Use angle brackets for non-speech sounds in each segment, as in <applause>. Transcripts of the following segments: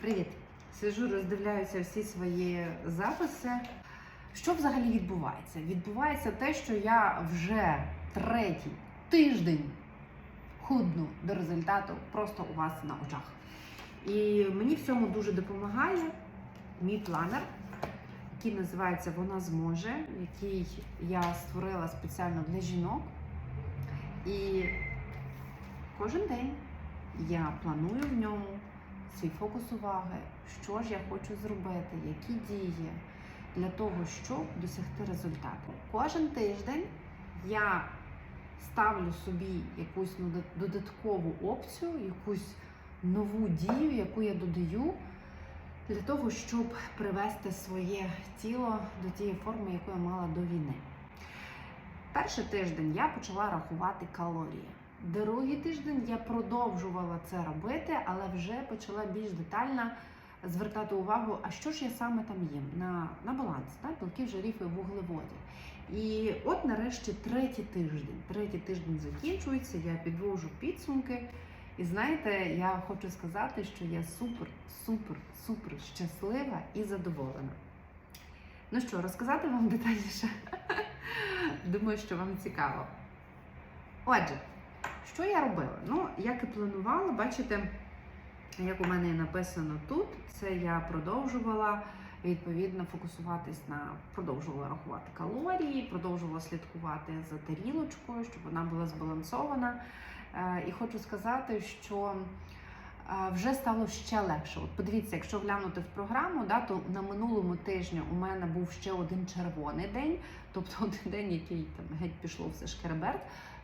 Привіт! Сижу, роздивляюся всі свої записи. Що взагалі відбувається? Відбувається те, що я вже третій тиждень худну до результату просто у вас на очах. І мені в цьому дуже допомагає мій планер, який називається Вона зможе, який я створила спеціально для жінок. І кожен день я планую в ньому свій фокус уваги, що ж я хочу зробити, які дії для того, щоб досягти результату. Кожен тиждень я ставлю собі якусь додаткову опцію, якусь нову дію, яку я додаю для того, щоб привести своє тіло до тієї форми, яку я мала до війни. Перший тиждень я почала рахувати калорії. Другий тиждень я продовжувала це робити, але вже почала більш детально звертати увагу, а що ж я саме там їм на, на баланс, так? білків, жирів і вуглеводів. І от нарешті третій тиждень. Третій тиждень закінчується, я підвожу підсумки. І знаєте, я хочу сказати, що я супер, супер, супер щаслива і задоволена. Ну що, розказати вам <laughs> детальніше? Думаю, що вам цікаво. Отже, що я робила? Ну, як і планувала, бачите, як у мене написано тут, це я продовжувала відповідно фокусуватись на продовжувала рахувати калорії, продовжувала слідкувати за тарілочкою, щоб вона була збалансована. Е, І хочу сказати, що е, вже стало ще легше. От подивіться, якщо глянути в програму, да, то на минулому тижні у мене був ще один червоний день, тобто <laughs> один день, який там геть пішло все шкереберт,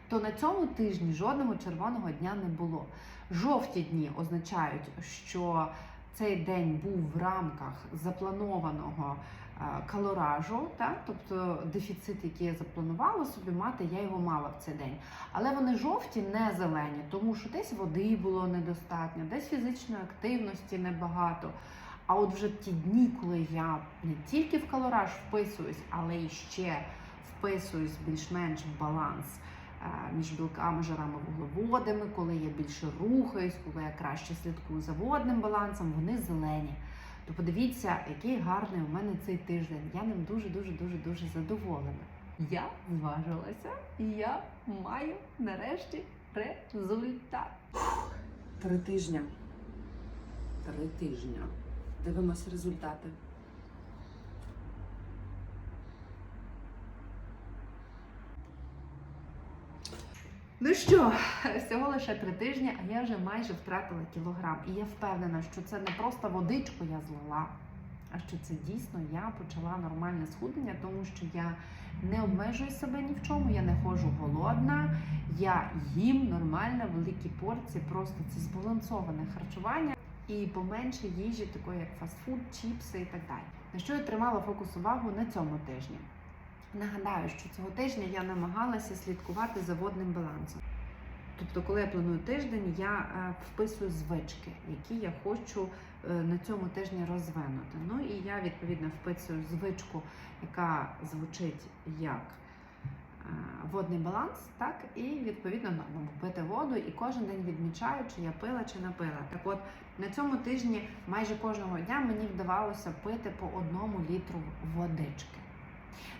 то на цьому тижні жодного червоного дня не було. Жовті дні означають, що цей день був в рамках запланованого е, калоражу, так? тобто дефіцит, який я запланувала собі мати, я його мала в цей день. Але вони жовті, не зелені, тому що десь води було недостатньо, десь фізичної активності небагато. А от вже ті дні, коли я не тільки в калораж вписуюсь, але і ще вписуюсь більш-менш в баланс між білками, жирами, вуглеводами, коли я більше рухаюсь, коли я краще слідкую за водним балансом, вони зелені. То подивіться, який гарний у мене цей тиждень. Я ним дуже, дуже, дуже, дуже задоволена. Я зважилася і я маю нарешті результат. Три тижні. Три тижні. Дивимося результати. Ну що, всього лише три тижні, а я вже майже втратила кілограм. І я впевнена, що це не просто водичку я злила, а що це дійсно я почала нормальне схуднення, тому що я не обмежую себе ні в чому, я не ходжу голодна, я їм нормально великі порції, просто це збалансоване харчування і поменше їжі, такої як фастфуд, чіпси і так далі. На що я тримала фокус увагу на цьому тижні? Нагадаю, що цього тижня я намагалася слідкувати за водним балансом. Тобто, коли я планую тиждень, я е, вписую звички, які я хочу е, на цьому тижні розвинути. Ну і я відповідно вписую звичку, яка звучить як е, водний баланс, так, і відповідно норму пити воду, і кожен день відмічаю, чи я пила, чи не пила. Так от на цьому тижні майже кожного дня мені вдавалося пити по одному літру водички.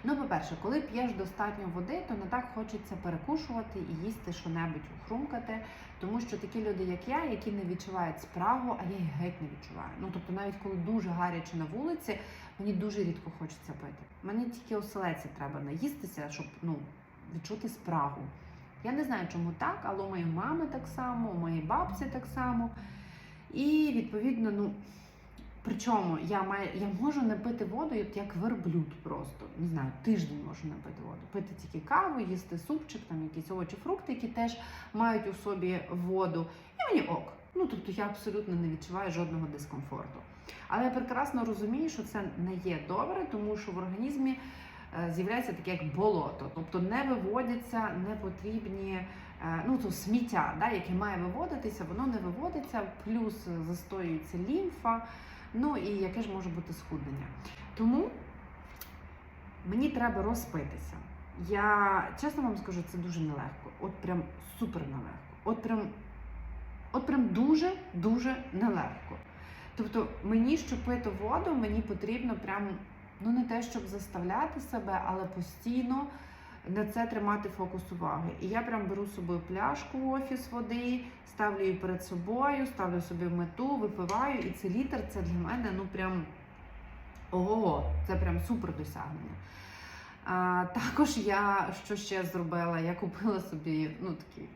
Ну, по-перше, коли п'єш достатньо води, то не так хочеться перекушувати і їсти що-небудь хрумкати, тому що такі люди, як я, які не відчувають спрагу, а я їх геть не відчуваю. Ну тобто, навіть коли дуже гаряче на вулиці, мені дуже рідко хочеться пити. Мені тільки оселеці треба наїстися, щоб ну відчути спрагу. Я не знаю, чому так, але у моєї мами так само, у моєї бабці так само. І відповідно, ну. Причому я маю, я можу не пити воду, як верблюд просто. Не знаю, тиждень можу не пити воду. Пити тільки каву, їсти супчик, там якісь овочі, фрукти, які теж мають у собі воду. І мені ок. Ну тобто я абсолютно не відчуваю жодного дискомфорту. Але я прекрасно розумію, що це не є добре, тому що в організмі е, з'являється таке як болото, тобто не виводяться непотрібні. е, Ну, то сміття, да, яке має виводитися, воно не виводиться, плюс застоюється лімфа, Ну і яке ж може бути схуднення. Тому мені треба розпитися. Я чесно вам скажу, це дуже нелегко. От прям супер нелегко. От прям, от прям дуже-дуже нелегко. Тобто, мені, щоб пити воду, мені потрібно прям, ну не те, щоб заставляти себе, але постійно на це тримати фокус уваги. І я прям беру з собою пляшку в офіс води, ставлю її перед собою, ставлю собі мету, випиваю, і це літр це для мене ну прям ого, це прям супер досягнення. А, також я що ще зробила? Я купила собі ну такий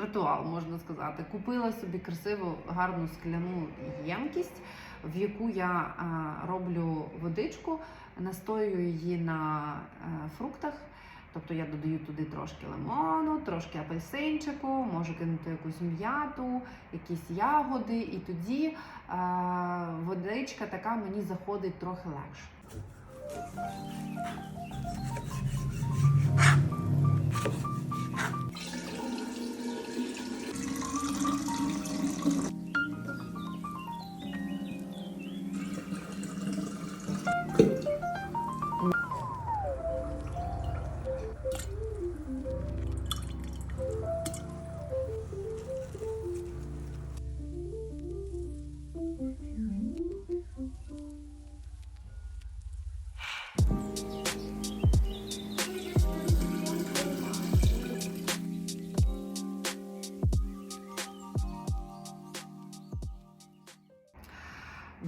ритуал, можна сказати. Купила собі красиву гарну скляну ємкість, в яку я а, роблю водичку, настоюю її на е, фруктах. Тобто я додаю туди трошки лимону, трошки апельсинчику, можу кинути якусь м'яту, якісь ягоди, і тоді е, водичка така мені заходить трохи легше.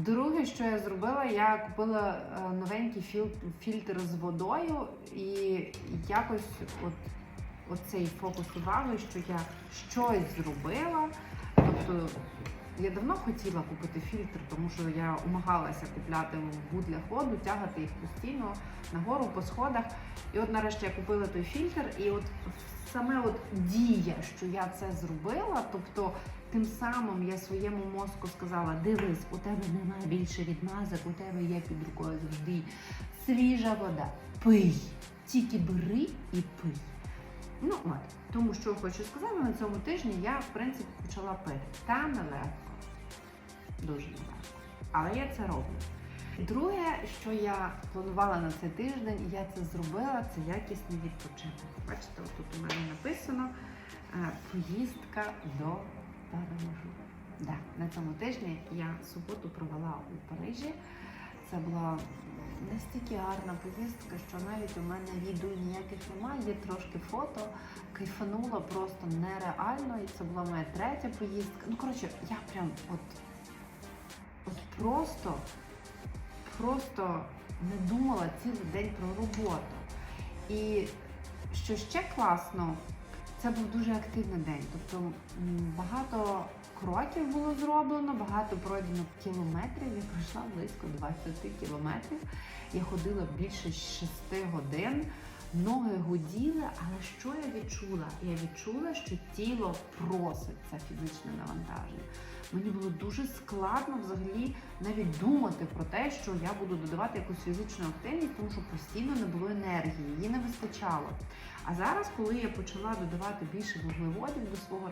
Друге, що я зробила, я купила е, новенький філ- фільтр з водою, і якось от, оцей фокус уваги, що я щось зробила. Тобто я давно хотіла купити фільтр, тому що я умагалася купляти в бутлях воду, тягати їх постійно нагору по сходах. І от нарешті я купила той фільтр, і от саме от дія, що я це зробила, тобто Тим самим я своєму мозку сказала: дивись, у тебе немає більше відмазок, у тебе є під рукою завжди свіжа вода. Пий. Тільки бери і пий. Ну от, тому що хочу сказати, на цьому тижні я, в принципі, почала пити. Та нелегко. Дуже нелегко. Але я це роблю. Друге, що я планувала на цей тиждень, і я це зробила, це якісний відпочинок. Бачите, тут у мене написано е, поїздка до Парижу. Да, на цьому тижні я суботу провела у Парижі. Це була настільки гарна поїздка, що навіть у мене відео ніяких немає, є трошки фото. Кайфанула просто нереально. І це була моя третя поїздка. Ну, коротше, я прям от, от просто, просто не думала цілий день про роботу. І що ще класно, це був дуже активний день. Тобто багато кроків було зроблено, багато пройдено кілометрів. Я пройшла близько 20 кілометрів. Я ходила більше 6 годин. Ноги гуділи, але що я відчула? Я відчула, що тіло просить це фізичне навантаження. Мені було дуже складно взагалі навіть думати про те, що я буду додавати якусь фізичну активність, тому що постійно не було енергії, її не вистачало. А зараз, коли я почала додавати більше вуглеводів до свого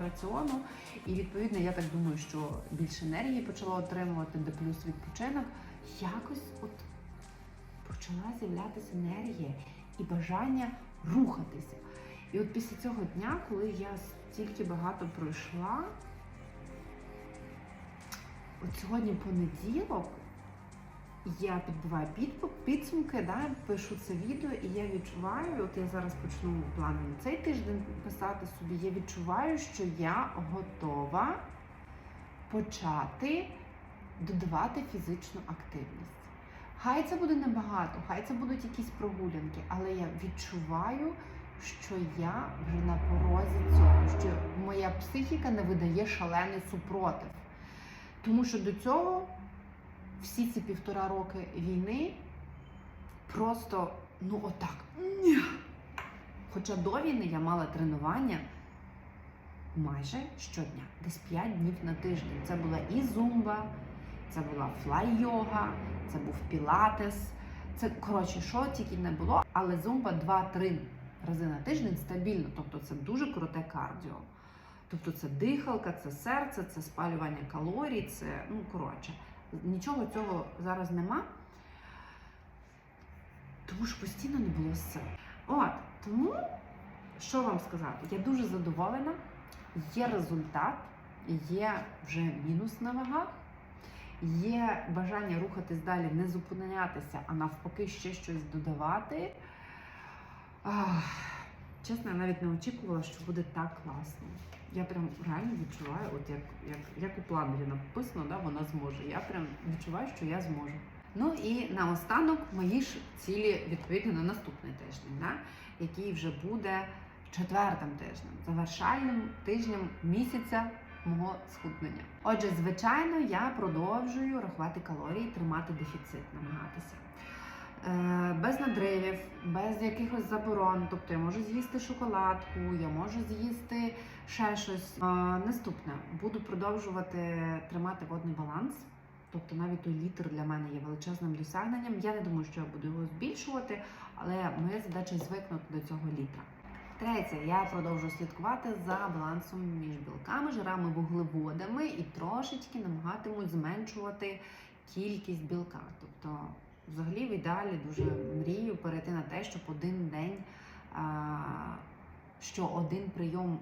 раціону, і відповідно я так думаю, що більше енергії почала отримувати, де плюс відпочинок, якось от почала з'являтися енергія і бажання рухатися. І от після цього дня, коли я стільки багато пройшла, от сьогодні понеділок. Я підбиваю підсумки, да, пишу це відео, і я відчуваю, от я зараз почну плани на цей тиждень писати собі, я відчуваю, що я готова почати додавати фізичну активність. Хай це буде небагато, хай це будуть якісь прогулянки, але я відчуваю, що я вже на порозі цього, що моя психіка не видає шалений супротив. Тому що до цього всі ці півтора роки війни просто ну отак. Хоча до війни я мала тренування майже щодня, десь 5 днів на тиждень. Це була і зумба, це була флай-йога, це був пілатес. Це коротше, що тільки не було, але зумба 2-3 рази на тиждень стабільно. Тобто це дуже круте кардіо. Тобто це дихалка, це серце, це спалювання калорій, це ну коротше. Нічого цього зараз нема, тому що постійно не було сил. От, тому, що вам сказати, я дуже задоволена, є результат, є вже мінус на вагах, є бажання рухатись далі, не зупинятися, а навпаки, ще щось додавати. Ах, чесно, я навіть не очікувала, що буде так класно. Я прям реально відчуваю, от як, як, як у планері написано, да, вона зможе. Я прям відчуваю, що я зможу. Ну і наостанок мої ж цілі відповідно на наступний тиждень, да, який вже буде четвертим тижнем, завершальним тижнем місяця мого схуднення. Отже, звичайно, я продовжую рахувати калорії, тримати дефіцит, намагатися. Е, Без надривів, без якихось заборон. Тобто я можу з'їсти шоколадку, я можу з'їсти ще щось. Е, Наступне буду продовжувати тримати водний баланс. Тобто навіть той літр для мене є величезним досягненням. Я не думаю, що я буду його збільшувати, але моя задача звикнути до цього літра. Третє, я продовжую слідкувати за балансом між білками, жирами, вуглеводами і трошечки намагатимусь зменшувати кількість білка. Тобто, взагалі, в ідеалі дуже мрію перейти на те, щоб один день, що один прийом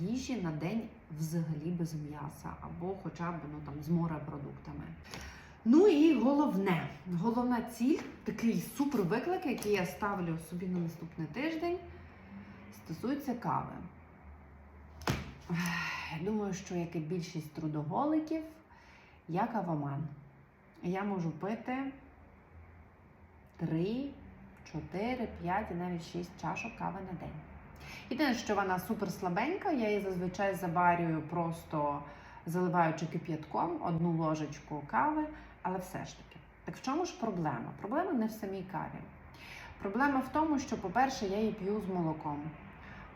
їжі на день взагалі без м'яса, або хоча б ну, там, з морепродуктами. Ну і головне, головна ціль, такий супер виклик, який я ставлю собі на наступний тиждень стосується кави. Я думаю, що як і більшість трудоголиків, я кавоман. Я можу пити 3, 4, 5 і навіть 6 чашок кави на день. Єдине, що вона супер слабенька, я її зазвичай заварюю просто заливаючи кип'ятком одну ложечку кави, але все ж таки. Так в чому ж проблема? Проблема не в самій каві. Проблема в тому, що, по-перше, я її п'ю з молоком.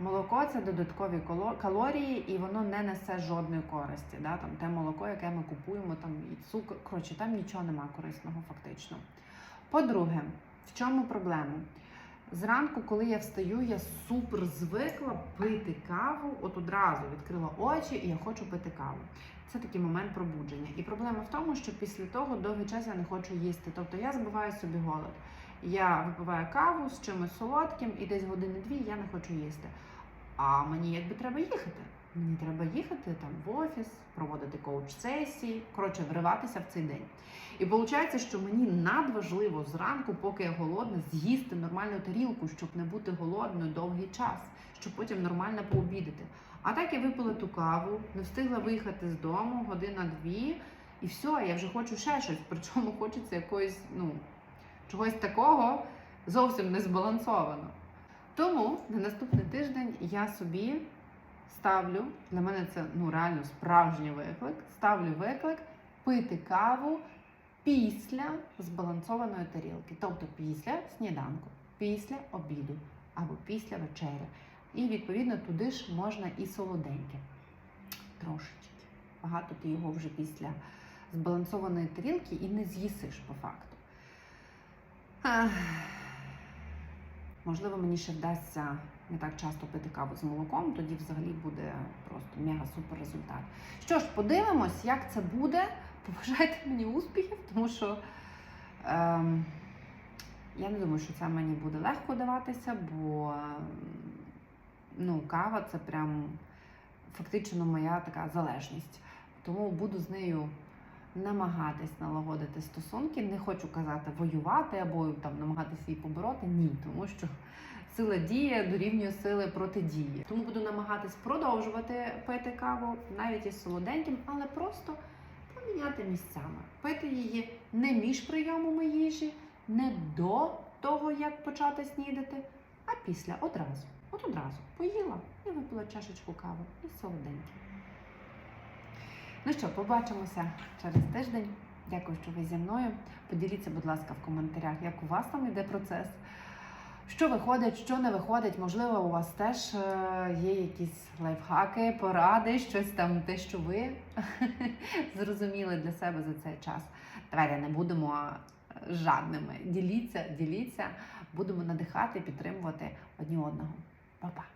Молоко це додаткові калорії, і воно не несе жодної користі. Да? Там те молоко, яке ми купуємо, там і цукор. Коротше, там нічого нема корисного, фактично. По-друге, в чому проблема? Зранку, коли я встаю, я супер звикла пити каву. От одразу відкрила очі, і я хочу пити каву. Це такий момент пробудження. І проблема в тому, що після того довгий час я не хочу їсти. Тобто я збиваю собі голод. Я випиваю каву з чимось солодким, і десь години-дві я не хочу їсти. А мені якби треба їхати. Мені треба їхати там в офіс, проводити коуч-сесії, коротше, вриватися в цей день. І виходить, що мені надважливо зранку, поки я голодна, з'їсти нормальну тарілку, щоб не бути голодною довгий час, щоб потім нормально пообідати. А так я випила ту каву, не встигла виїхати з дому, година-дві, і все, я вже хочу ще щось. <laughs> Причому хочеться якоїсь, ну, чогось такого зовсім не збалансовано. Тому на наступний тиждень я собі ставлю, для мене це ну реально справжній виклик. Ставлю виклик пити каву після збалансованої тарілки, тобто після сніданку, після обіду або після вечері. І відповідно туди ж можна і солоденьке. Трошечки. Багато ти його вже після збалансованої тарілки і не з'їсиш по факту. Можливо, мені ще вдасться не так часто пити каву з молоком, тоді взагалі буде просто мега-супер результат. Що ж, подивимось, як це буде. Побажайте мені успіхів, тому що ем, я не думаю, що це мені буде легко даватися, бо ну, кава це прям фактично моя така залежність. Тому буду з нею намагатись налагодити стосунки. Не хочу казати воювати або там намагатися її побороти. Ні, тому що сила дії дорівнює сили протидії. Тому буду намагатись продовжувати пити каву, навіть із солоденьким, але просто поміняти місцями. Пити її не між прийомами їжі, не до того, як почати снідати, а після одразу. От одразу поїла і випила чашечку кави і солоденьким. Ну що, побачимося через тиждень. Дякую, що ви зі мною. Поділіться, будь ласка, в коментарях, як у вас там іде процес. Що виходить, що не виходить, можливо, у вас теж е, є якісь лайфхаки, поради, щось там, те, що ви <laughs> зрозуміли для себе за цей час. Давайте не будемо е, жадними. Діліться, діліться, будемо надихати, підтримувати одні одного. Па-па!